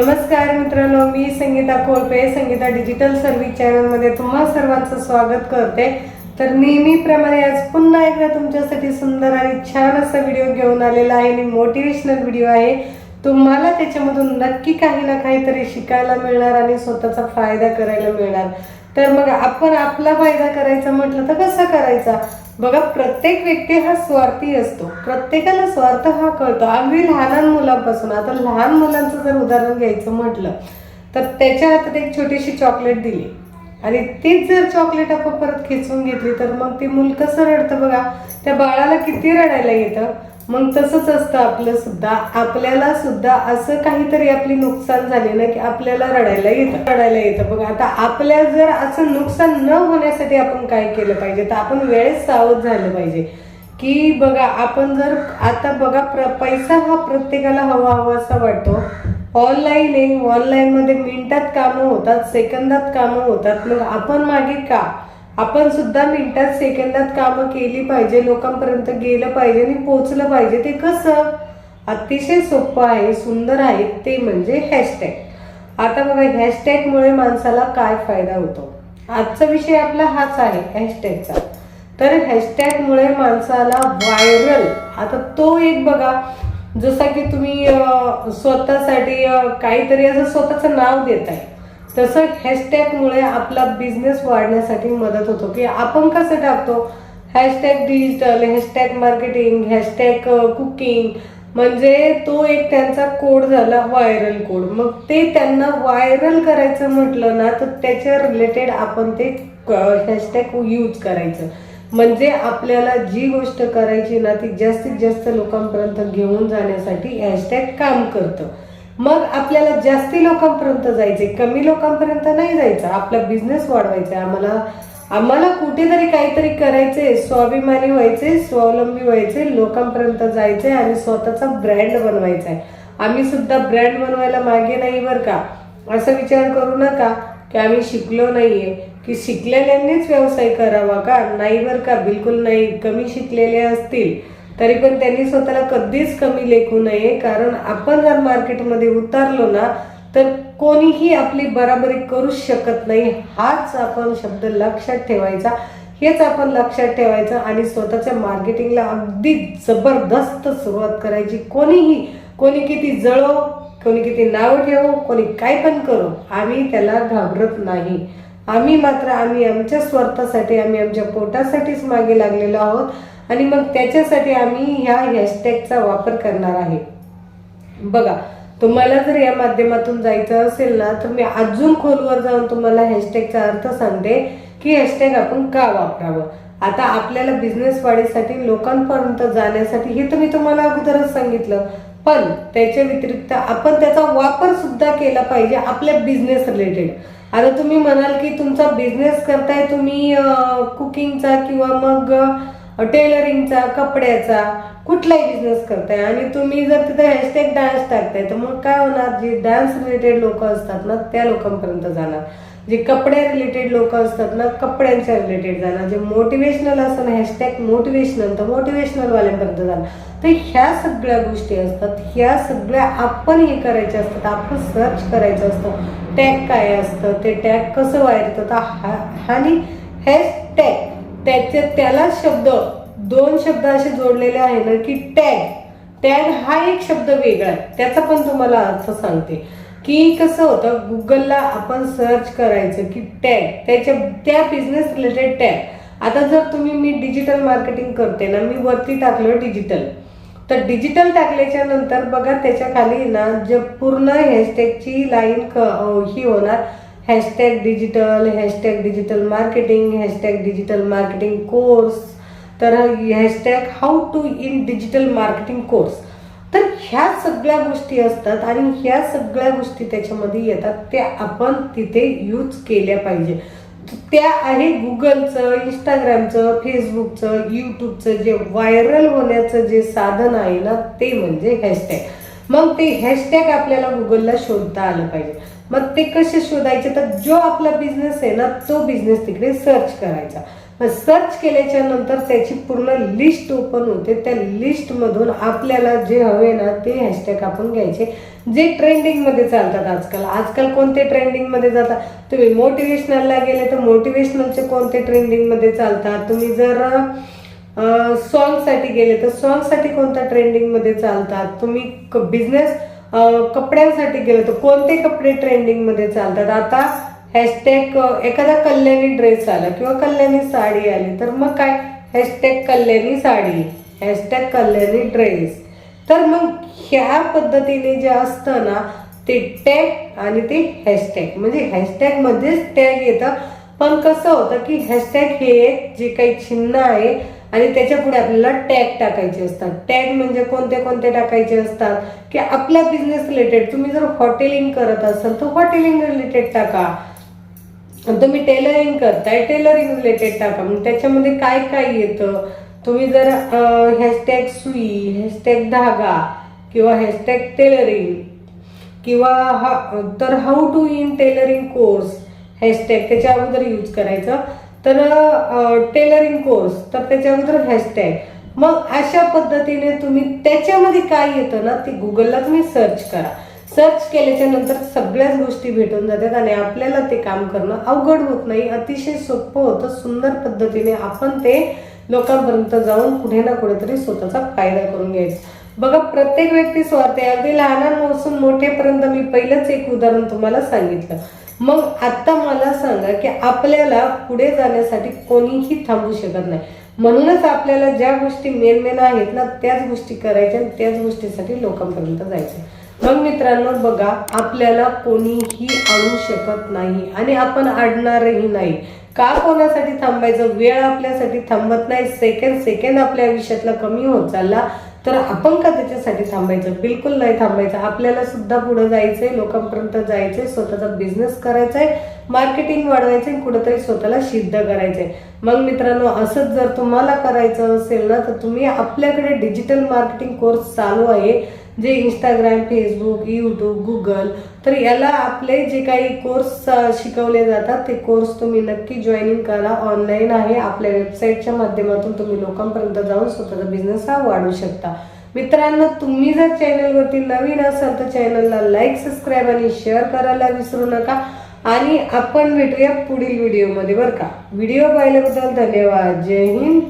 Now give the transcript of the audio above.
नमस्कार मित्रांनो मी संगीता कोळपे संगीता डिजिटल सर्व्हिस चॅनलमध्ये तुम्हा सर्वांचं स्वागत करते. तर नेहमीप्रमाणे आज पुन्हा एकदा तुमच्यासाठी सुंदर आणि छान असा व्हिडिओ घेऊन आलेला आहे. आणि मोटिवेशनल व्हिडिओ आहे. तुम्हाला त्याच्यामधून नक्की काही ना काहीतरी शिकायला मिळणार आणि स्वतःचा फायदा करायला मिळणार. तर मग आपण आपला फायदा करायचा म्हटलं तर कसा करायचा? बघा प्रत्येक व्यक्ती हा स्वार्थी असतो. प्रत्येकाला स्वार्थ हा कळतो. अगदी लहान मुलांपासून आता लहान मुलांचं जर उदाहरण घ्यायचं म्हटलं तर त्याच्या हातात एक छोटीशी चॉकलेट दिली. आणि तीच जर चॉकलेट आपण परत खेचून घेतली तर मग ते मुल कसं रडतं बघा त्या बाळाला किती रडायला येतं? मग तसंच असतं आपलं सुद्धा. आपल्याला सुद्धा असं काहीतरी आपली नुकसान झाले ना की आपल्याला रडायला येतं. रडायला येतं. बघा आता आपल्या जर असं नुकसान न होण्यासाठी आपण काय केलं पाहिजे? तर आपण वेळेत सावध झालं पाहिजे. की बघा आपण जर आता बघा प्र पैसा हा प्रत्येकाला हवा हवा असा वाटतो. ऑनलाईन आहे. ऑनलाईनमध्ये मिनिटात कामं होतात सेकंदात कामं होतात. मग आपण मागे का? आपण सुद्धा मिनिटात सेकंदात कामं केली पाहिजे लोकांपर्यंत गेलं पाहिजे आणि पोचलं पाहिजे. ते कसं? अतिशय सोपं आहे सुंदर आहे ते म्हणजे हॅशटॅग आता बघा हॅशटॅगमुळे माणसाला काय फायदा होतो? आजचा विषय आपला हाच आहे हॅशटॅगचा तर हॅशटॅगमुळे माणसाला व्हायरल आता तो एक बघा जसा की तुम्ही स्वतःसाठी काहीतरी असं स्वतःचं नाव देत आहे तसं हॅशटॅगमुळे आपला बिझनेस वाढण्यासाठी मदत होतो. की आपण कसं टाकतो? Hashtag digital hashtag marketing hashtag cooking म्हणजे तो एक त्यांचा कोड झाला व्हायरल कोड मग ते त्यांना व्हायरल करायचं म्हटलं ना तर त्याच्या रिलेटेड आपण ते हॅशटॅग यूज करायचं. म्हणजे आपल्याला जी गोष्ट करायची ना ती जास्तीत जास्त लोकांपर्यंत घेऊन जाण्यासाठी हॅशटॅग काम करतं. मग आपल्याला जास्ती लोकांपर्यंत जायचे कमी लोकांपर्यंत नाही जायचं. आपला बिझनेस वाढवायचा आहे. आम्हाला आम्हाला कुठेतरी काहीतरी करायचे स्वाभिमानी व्हायचे स्वावलंबी व्हायचे लोकांपर्यंत जायचे आणि स्वतःचा ब्रँड बनवायचा आहे आम्ही सुद्धा ब्रँड बनवायला मागे नाही बरं का? असा विचार करू नका की आम्ही शिकलो नाहीये. की शिकलेल्यांनीच व्यवसाय करावा का? नाही बरं का? बिलकुल नाही. कमी शिकलेले असतील. तरी पण त्यांनी स्वतःला कधीच कमी लेखू नये. कारण आपण जर मार्केटमध्ये उतरलो ना तर कोणीही आपली बराबरी करू शकत नाही. हाच आपण शब्द लक्षात ठेवायचा. हेच आपण लक्षात ठेवायचं आणि स्वतःच्या मार्केटिंगला अगदी जबरदस्त सुरुवात करायची. कोणीही कोणी किती जळो कोणी किती नाव ठेवो कोणी काय पण करो आम्ही त्याला घाबरत नाही. आम्ही मात्र आम्ही आमच्या स्वार्थासाठी आम्ही आमच्या पोटासाठीच मागे लागलेलो आहोत आणि मग त्याच्यासाठी आम्ही ह्या हॅशटॅगचा वापर करणार आहे. बघा तुम्हाला जर या माध्यमातून जायचं असेल ना तर मी अजून खोलवर जाऊन तुम्हाला हॅशटॅगचा अर्थ सांगते की हॅशटॅग आपण का वापरावं? आता आपल्याला बिझनेस वाढीसाठी लोकांपर्यंत जाण्यासाठी हे तर मी तुम्हाला अगोदरच सांगितलं. पण त्याच्या व्यतिरिक्त आपण त्याचा वापर सुद्धा केला पाहिजे आपल्या बिझनेस रिलेटेड आता तुम्ही म्हणाल की तुमचा बिझनेस करताय तुम्ही कुकिंगचा किंवा मग टेलरिंगचा कपड्याचा कुठलाही बिझनेस करताय आणि तुम्ही जर तिथे हॅशटॅग डान्स टाकताय तर मग काय होणार? जे डान्स रिलेटेड लोक असतात ना त्या लोकांपर्यंत जाणार. जे कपड्या रिलेटेड लोक असतात ना कपड्यांच्या रिलेटेड जाणार जे मोटिवेशनल असतं ना हॅशटॅग मोटिवेशनल तर मोटिवेशनल वाल्यांपर्यंत जाणार तर ह्या सगळ्या गोष्टी असतात ह्या सगळ्या आपण हे करायच्या असतात आपण सर्च करायचं असतं. टॅग काय असतं ते टॅग कसं व्हायचं तर हा आणि हॅशटॅग त्याचे त्याला शब्द दोन शब्द असे जोडलेले आहे ना की टॅग टॅग हा एक शब्द वेगळा आहे. त्याचा पण तुम्हाला अर्थ सांगते. की कसं होतं गुगलला आपण सर्च करायचं की टॅग त्याच्या त्या बिझनेस रिलेटेड टॅग आता जर तुम्ही मी डिजिटल मार्केटिंग करते ना मी वरती टाकलं डिजिटल तर डिजिटल टाकल्याच्या नंतर बघा त्याच्याखाली ना जे पूर्ण हॅशटॅगची लाईन क ही होणार. Hashtag digital hashtag digital marketing hashtag digital marketing course तर hashtag how to in digital marketing course तर ह्या सगळ्या गोष्टी असतात आणि ह्या सगळ्या गोष्टी त्याच्यामध्ये येतात त्या आपण तिथे यूज केल्या पाहिजे. त्या आहे गुगलचं इंस्टाग्रामचं फेसबुकचं यूट्यूबचं जे व्हायरल होण्याचं जे साधन आहे ना ते म्हणजे हॅशटॅग मग ते हॅशटॅग आपल्याला गुगलला शोधता आलं पाहिजे. मग ते कसे शोधायचे? तर जो आपला बिझनेस आहे ना तो बिझनेस तिकडे सर्च करायचा. मग सर्च केल्याच्यानंतर त्याची पूर्ण लिस्ट ओपन होते. त्या लिस्टमधून आपल्याला जे हवे ना ते हॅशटॅग आपण घ्यायचे. जे ट्रेंडिंगमध्ये चालतात आजकाल. आजकाल कोणते ट्रेंडिंगमध्ये जातात? तुम्ही मोटिवेशनलला गेले तर मोटिवेशनलचे कोणते ट्रेंडिंगमध्ये चालतात? तुम्ही जर सॉन्ग गेले तर सॉन्गसाठी कोणत्या ट्रेंडिंगमध्ये चालतात? तुम्ही बिझनेस कपड्यांसाठी गेले तर कोणते कपडे ट्रेंडिंगमध्ये चालतात? आता हॅशटॅग एखादा कल्याणी ड्रेस आला किंवा कल्याणी साडी आली तर मग काय? Hashtag Kalyani sari hashtag Kalyani dress तर मग ह्या पद्धतीने जे असतं ना ते टॅग आणि ते हॅशटॅग म्हणजे हॅशटॅगमध्येच टॅग येतं. पण कसं होतं की हॅशटॅग हे एक जे काही चिन्ह आहे आणि त्याच्या पुढे आपल्याला टॅग टाकायचे असतात. टॅग म्हणजे कोणते कोणते टाकायचे असतात? की आपल्या बिझनेस रिलेटेड तुम्ही जर हॉटेलिंग करत असाल तर हॉटेलिंग रिलेटेड टाका. तुम्ही टेलरिंग करताय टेलरिंग रिलेटेड टाका. मग त्याच्यामध्ये काय काय येतं? तुम्ही जर हॅशटॅग सुई हॅशटॅग धागा किंवा हॅशटॅग टेलरिंग किंवा हा तर how to in tailoring course hashtag त्याच्या अगोदर यूज करायचं. तर टेलरिंग कोर्स तर त्याच्या अगोदर हॅशटॅग मग अशा पद्धतीने तुम्ही त्याच्यामध्ये काय येतं ना ते गुगलला तुम्ही सर्च करा. सर्च केल्याच्यानंतर सगळ्याच गोष्टी भेटून जातात आणि आपल्याला ते काम करणं अवघड होत नाही. अतिशय सोपं होतं सुंदर पद्धतीने आपण ते लोकांपर्यंत जाऊन कुठे ना कुठेतरी स्वतःचा फायदा करून घ्यायचा. बघा प्रत्येक व्यक्ती स्वार्थ आहे. अगदी लहानांपासून मोठेपर्यंत मी पहिलंच एक उदाहरण तुम्हाला सांगितलं. मग आता मला सांगा की आपल्याला पुढे जाण्यासाठी कोणीही थांबू शकत नाही. म्हणूनच आपल्याला ज्या गोष्टी मेन मेन आहेत ना त्याच गोष्टी करायच्या आणि त्याच गोष्टीसाठी लोकांपर्यंत जायचं. मग मित्रांनो बघा आपल्याला कोणीही आणू शकत नाही आणि आपण अडणारही नाही. का कोणासाठी थांबायचं? वेळ आपल्यासाठी थांबत नाही. सेकंड सेकंड आपल्या आयुष्यातला कमी होत चालला तर आपण का त्याच्यासाठी थांबायचं? बिलकुल नाही थांबायचं. आपल्याला सुद्धा पुढे जायचंय लोकांपर्यंत जायचंय स्वतःचा बिझनेस करायचा आहे मार्केटिंग वाढवायचंय कुठेतरी स्वतःला सिद्ध करायचंय. मग मित्रांनो असंच जर तुम्हाला करायचं असेल ना तर तुम्ही आपल्याकडे डिजिटल मार्केटिंग कोर्स चालू आहे. जे इंस्टाग्राम फेसबुक यूट्यूब गुगल तर याला आपले जे काही कोर्स शिकवले जातात ते कोर्स तुम्ही नक्की जॉईनिंग करा. ऑनलाईन आहे. आपल्या वेबसाईटच्या माध्यमातून तुम्ही लोकांपर्यंत जाऊन स्वतःचा बिझनेस हा वाढवू शकता. मित्रांनो तुम्ही जर चॅनलवरती नवीन असाल तर चॅनलला लाईक सबस्क्राईब आणि शेअर करायला विसरू नका. आणि आपण भेटूया पुढील व्हिडिओमध्ये बरं का? व्हिडिओ पाहिल्याबद्दल धन्यवाद. जय हिंद.